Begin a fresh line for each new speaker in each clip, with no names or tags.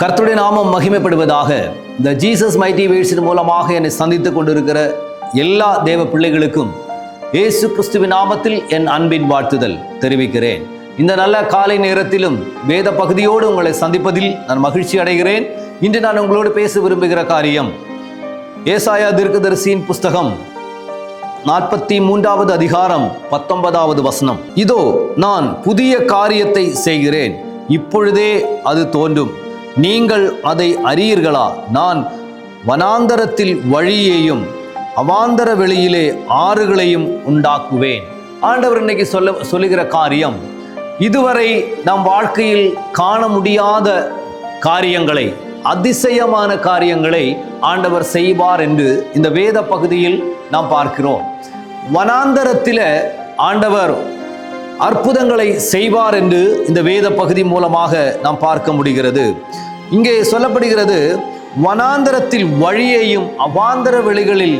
கர்த்தருடைய நாமம் மகிமைப்படுவதாக இந்த ஜீசஸ் மைட்டி வேட்ஸின் மூலமாக என்னை சந்தித்துக் கொண்டிருக்கிற எல்லா தேவ பிள்ளைகளுக்கும் இயேசு கிறிஸ்துவின் நாமத்தில் என் அன்பின் வாழ்த்துதல் தெரிவிக்கிறேன். இந்த நல்ல காலை நேரத்திலும் வேத பகுதியோடு உங்களை சந்திப்பதில் நான் மகிழ்ச்சி அடைகிறேன். இன்று நான் உங்களோடு பேச விரும்புகிற காரியம் ஏசாயா தீர்க்கதரிசியின் புஸ்தகம் நாற்பத்தி மூன்றாவது அதிகாரம் பத்தொன்பதாவது வசனம். இதோ நான் புதிய காரியத்தை செய்கிறேன். இப்பொழுதே அது தோன்றும். நீங்கள் அதை அறியீர்களா? நான் வனாந்தரத்தில் வழியையும் அவாந்தர வெளியிலே ஆறுகளையும் உண்டாக்குவேன். ஆண்டவர் இன்னைக்கு சொல்ல சொல்லுகிற காரியம் இதுவரை நம் வாழ்க்கையில் காண முடியாத காரியங்களை அதிசயமான காரியங்களை ஆண்டவர் செய்வார் என்று இந்த வேத பகுதியில் நாம் பார்க்கிறோம். வனாந்தரத்தில் ஆண்டவர் அற்புதங்களை செய்வார் என்று இந்த வேத பகுதி மூலமாக நாம் பார்க்க முடிகிறது. இங்கே சொல்லப்படுகிறது வனாந்தரத்தில் வழியையும் அவாந்தர வெளிகளில்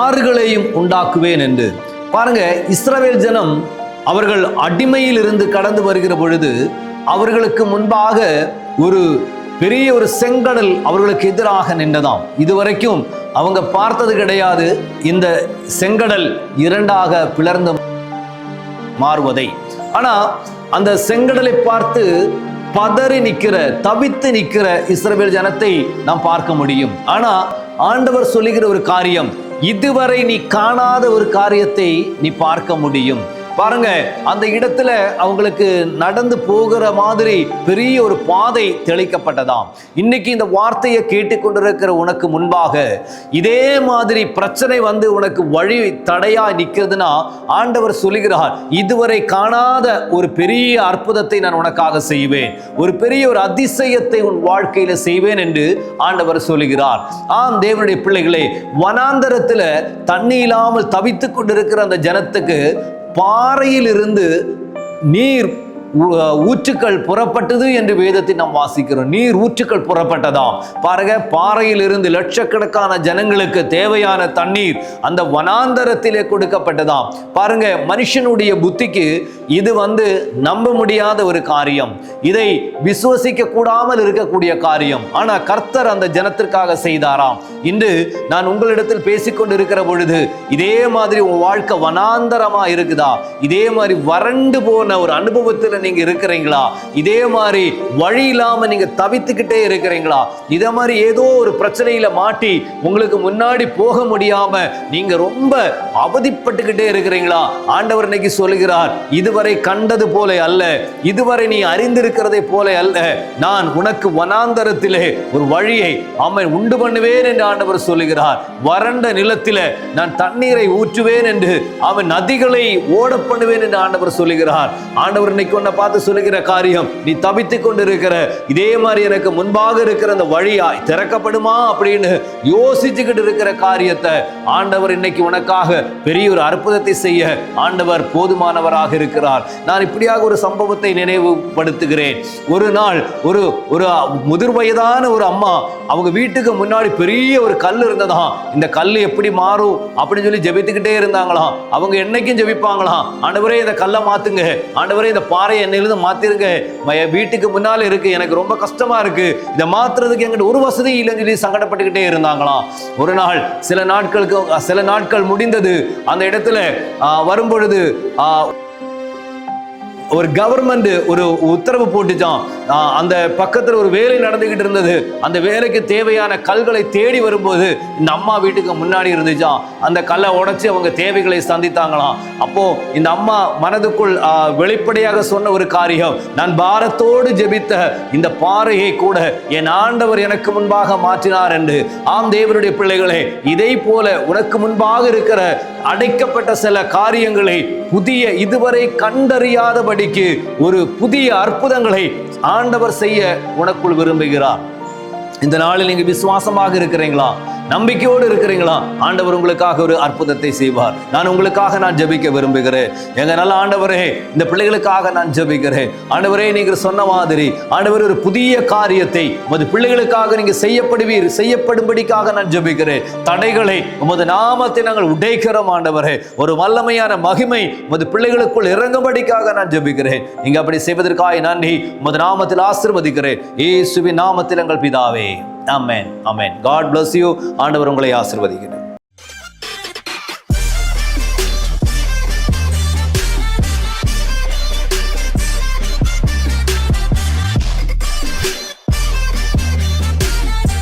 ஆறுகளையும் உண்டாக்குவேன் என்று. பாருங்க இஸ்ரவேல் ஜனம் அவர்கள் அடிமையில் இருந்து கடந்து வருகிற பொழுது அவர்களுக்கு முன்பாக ஒரு பெரிய ஒரு செங்கடல் அவர்களுக்கு எதிராக நின்றதாம். இதுவரைக்கும் அவங்க பார்த்தது கிடையாது. இந்த செங்கடல் இரண்டாக பிளர்ந்து மாறுவதை. ஆனா அந்த செங்கடலை பார்த்து பதறி நிற்கிற தவித்து நிற்கிற இஸ்ரவேல் ஜனத்தை நாம் பார்க்க முடியும். ஆனா ஆண்டவர் சொல்லுகிற ஒரு காரியம் இதுவரை நீ காணாத ஒரு காரியத்தை நீ பார்க்க முடியும். பாருங்க அந்த இடத்துல அவங்களுக்கு நடந்து போகிற மாதிரி பெரிய ஒரு பாதை தெளிக்கப்பட்டதாம். இன்னைக்கு இந்த வார்த்தையை கேட்டுக்கொண்டிருக்கிற உனக்கு முன்பாக இதே மாதிரி பிரச்சனை வந்து உனக்கு வழி தடையா நிற்கிறதுனா ஆண்டவர் சொல்லுகிறார் இதுவரை காணாத ஒரு பெரிய அற்புதத்தை நான் உனக்காக செய்வேன். ஒரு பெரிய ஒரு அதிசயத்தை உன் வாழ்க்கையில செய்வேன் என்று ஆண்டவர் சொல்லுகிறார். ஆம் தேவனுடைய பிள்ளைகளே வனாந்தரத்தில் தண்ணி இல்லாமல் தவித்துக் கொண்டிருக்கிற அந்த ஜனத்துக்கு பாறையிலிருந்து நீர் ஊற்றுக்கள் புறப்பட்டது என்று வேதத்தை நாம் வாசிக்கிறோம். நீர் ஊற்றுக்கள் புறப்பட்டதாம். பாருங்க பாறையிலிருந்து லட்சக்கணக்கான ஜனங்களுக்கு தேவையான தண்ணீர் அந்த வனாந்தரத்திலே கொடுக்கப்பட்டதாம். பாருங்க மனுஷனுடைய புத்திக்கு இது வந்து நம்ப முடியாத ஒரு காரியம். இதை விசுவசிக்க கூடாமல் இருக்கக்கூடிய காரியம். ஆனா கர்த்தர் அந்த ஜனத்திற்காக செய்தாராம். இன்று நான் உங்களிடத்தில் பேசிக்கொண்டிருக்கிற பொழுது இதே மாதிரி உன் வாழ்க்கை வனாந்தரமா இருக்குதா? இதே மாதிரி வறண்டு போன ஒரு அனுபவத்தில் நீங்க இருக்கிறீங்களா? இதே மாதிரி வழி இல்லாம நீங்க தவித்துக்கிட்டே இருக்கிறீங்களா? இதே மாதிரி ஏதோ ஒரு பிரச்சனையில மாட்டி உங்களுக்கு முன்னாடி போக முடியாம நீங்க ரொம்ப அவதிப்பட்டுக்கிட்டே இருக்கிறீங்களா? ஆண்டவர் இன்னைக்கு சொல்லுகிறார் இதுவரை கண்டது போல அல்ல. இதுவரை நீ அறிந்திருக்கிறதை போல அல்ல. நான் உனக்கு வனாந்தரத்திலே ஒரு வழியை அவன் உண்டு பண்ணுவேன் என்று ஆண்டவர் சொல்லுகிறார். வறண்ட நிலத்திலே நான் தண்ணீரை ஊற்றுவேன் என்று அவன் நதிகளை ஓட பண்ணுவேன் என்று ஆண்டவர் சொல்லுகிறார். ஆண்டவர் இன்னைக்கு உன்னை பார்த்து சொல்லுகிற காரியம் நீ தவித்துக் கொண்டிருக்கிற இதே மாதிரி எனக்கு முன்பாக இருக்கிற அந்த வழியாய் திறக்கப்படுமா அப்படின்னு யோசிச்சுக்கிட்டு இருக்கிற காரியத்தை ஆண்டவர் இன்னைக்கு உனக்காக பெரிய ஒரு அற்புதத்தை செய்ய ஆண்டவர் போதுமானவராக இருக்கிறார். நான் இப்படியாக ஒரு சம்பவத்தை நினைவுபடுத்துகிறேன். ஒரு நாள் ஒரு ஒரு முதிர் வயதான ஒரு அம்மா அவங்க வீட்டுக்கு முன்னாடி பெரிய ஒரு கல் இருந்ததாம். இந்த கல் எப்படி மாறும் அப்படின்னு சொல்லி ஜெபித்துக்கிட்டே இருந்தாங்களாம். அவங்க என்னைக்கும் ஜெபிப்பாங்களாம். ஆண்டவரே இந்த கல்லை மாத்துங்க. ஆண்டவரே இந்த பாறை என்னிலிருந்து மாத்திருங்க. என் வீட்டுக்கு முன்னால இருக்கு. எனக்கு ரொம்ப கஷ்டமா இருக்கு. இதை மாத்துறதுக்கு எங்கிட்ட ஒரு வசதி இல்லைன்னு சொல்லி சங்கடப்பட்டுக்கிட்டே இருந்தாங்களாம். ஒரு நாள் சில நாட்களுக்கு சில நாட்கள் முடிந்தது. அந்த இடத்துல வரும் வரும்பொழுது ஒரு கவர்மெண்ட் ஒரு உத்தரவு போட்டுச்சான் அந்த பக்கத்துல ஒரு வேலை நடந்துகிட்டு இருந்தது. அந்த வேலைக்கு தேவையான கல்களை தேடி வரும்போது இந்த அம்மா வீட்டுக்கு முன்னாடி இருந்துச்சான் அந்த கல்லை உடச்சி அவங்க தேவைகளை சந்தித்தாங்களாம். அப்போ இந்த அம்மா மனதுக்குள் ஆஹ் வெளிப்படையாக சொன்ன ஒரு காரியம் நான் பாரத்தோடு ஜெபித்த இந்த பாறையை கூட என் ஆண்டவர் எனக்கு முன்பாக மாற்றினார் என்று. ஆம் தேவனுடைய பிள்ளைகளே இதை போல உனக்கு முன்பாக இருக்கிற அடைக்கப்பட்ட சில காரியங்களை புதிய இதுவரை கண்டறியாதபடி கண்டறியாதபடிக்கு ஒரு புதிய அற்புதங்களை ஆண்டவர் செய்ய உனக்குள் விரும்புகிறார். இந்த நாளில் நீங்க விசுவாசமாக இருக்கிறீங்களா? நம்பிக்கையோடு இருக்கிறீங்களா? ஆண்டவர் உங்களுக்காக ஒரு அற்புதத்தை செய்வார். நான் உங்களுக்காக நான் ஜெபிக்க விரும்புகிறேன். எங்க நல்ல ஆண்டவரே இந்த பிள்ளைகளுக்காக நான் ஜெபிக்கிறேன். ஆண்டவரே நீங்க சொன்ன மாதிரி ஆண்டவர் ஒரு புதிய காரியத்தை உமது பிள்ளைகளுக்காக நீங்க செய்யப்படுவீர் செய்யப்படும்படிக்காக நான் ஜெபிக்கிறேன். தடைகளை உமது நாமத்தை நாங்கள் உடைக்கிறோம் ஆண்டவரே. ஒரு வல்லமையான மகிமை உமது பிள்ளைகளுக்குள் இறங்கும்படிக்காக நான் ஜெபிக்கிறேன். நீங்க அப்படி செய்வதற்காக நன்றி. உமது நாமத்தில் ஆசிர்வதிக்கிறேன். ஏசுவின் நாமத்தில் எங்கள் பிதாவே. அமேன் அமேன் காட் பிளஸ் யூ ஆண்டவர் உங்களை ஆசிர்வதிக்கிறார்